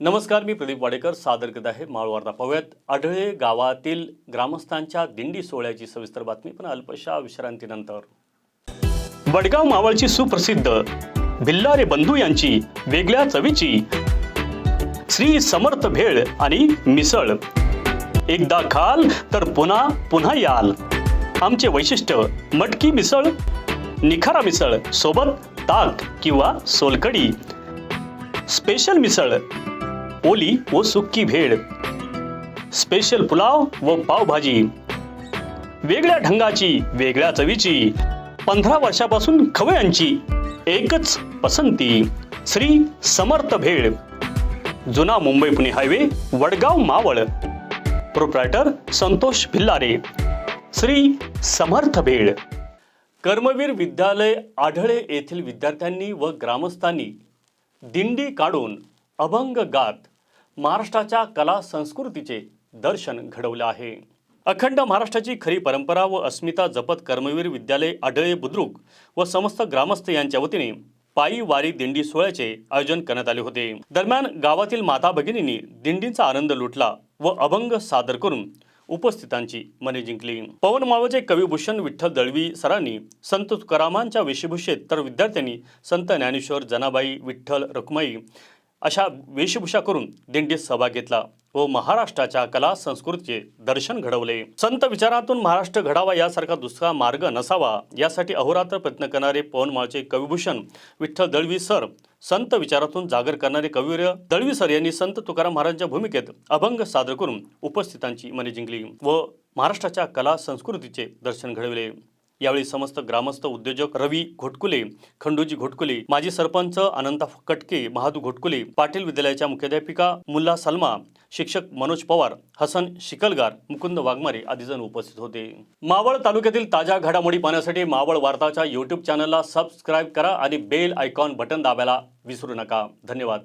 नमस्कार मी प्रदीप वाडेकर. सादर करत आहे माळवार्ता पाहूयात आढळे गावातील ग्रामस्थांच्या दिंडी सोहळ्याची सविस्तर बातमी पण अल्पशा विश्रांतीनंतर. वडगाव मावळची सुप्रसिद्ध भिल्लारे बंधू यांची वेगळ्या चवीची श्री समर्थ भेळ आणि मिसळ. एकदा खाल तर पुन्हा पुन्हा याल. आमचे वैशिष्ट्य मटकी मिसळ निखारा मिसळ सोबत ताक किंवा सोलकडी स्पेशल मिसळ ओली व सुक्की भेळ. स्पेशल पुलाव व पावभाजी. वेगळ्या ढंगाची वेगळ्या चवीची पंधरा वर्षापासून खवयांची एकच पसंती श्री समर्थ भेळ. जुना मुंबई पुणे हायवे वडगाव मावळ. प्रोप्रायटर संतोष भिल्लारे. श्री समर्थ भेळ. कर्मवीर विद्यालय आढळे येथील विद्यार्थ्यांनी व ग्रामस्थांनी दिंडी काढून अभंग गात महाराष्ट्राच्या कला संस्कृतीचे दर्शन घडवलं आहे. अखंड महाराष्ट्राची खरी परंपरा व अस्मिता जपत कर्मवीर विद्यालय आढळे बुद्रुक व समस्त ग्रामस्थ यांच्या वतीने पायी वारी दिंडी सोहळ्याचे आयोजन करण्यात आले होते. दरम्यान गावातील माता भगिनींनी दिंडीचा आनंद लुटला व अभंग सादर करून उपस्थितांची मने जिंकली. पवन मावळचे कविभूषण विठ्ठल दळवी सरांनी संत तुकारामांच्या वेशभूषेत तर विद्यार्थ्यांनी संत ज्ञानेश्वर जनाबाई विठ्ठल रखुमाई अशा वेशभूषा करून दिंडीत सहभाग घेतला व महाराष्ट्राच्या कला संस्कृतीचे दर्शन घडवले. संत विचारातून महाराष्ट्र घडावा यासारखा दुसरा मार्ग नसावा यासाठी अहोरात्र प्रयत्न करणारे पवनमाळचे कविभूषण विठ्ठल दळवी सर संत विचारातून जागर करणारे कविवर्य दळवी सर यांनी संत तुकाराम महाराजांच्या भूमिकेत अभंग सादर करून उपस्थितांची मने जिंकली व महाराष्ट्राच्या कला संस्कृतीचे दर्शन घडविले. यावेळी समस्त ग्रामस्थ उद्योजक रवी घोटकुले खंडूजी घोटकुले माजी सरपंच अनंता कटके महादू घोटकुले पाटील विद्यालयाच्या मुख्याध्यापिका मुल्ला सलमा शिक्षक मनोज पवार हसन शिकलगार मुकुंद वाघमारे आदी जण उपस्थित होते. मावळ तालुक्यातील ताज्या घडामोडी पाहण्यासाठी मावळ वार्ताच्या यूट्यूब चॅनलला सबस्क्राईब करा आणि बेल आयकॉन बटन दाबायला विसरू नका. धन्यवाद.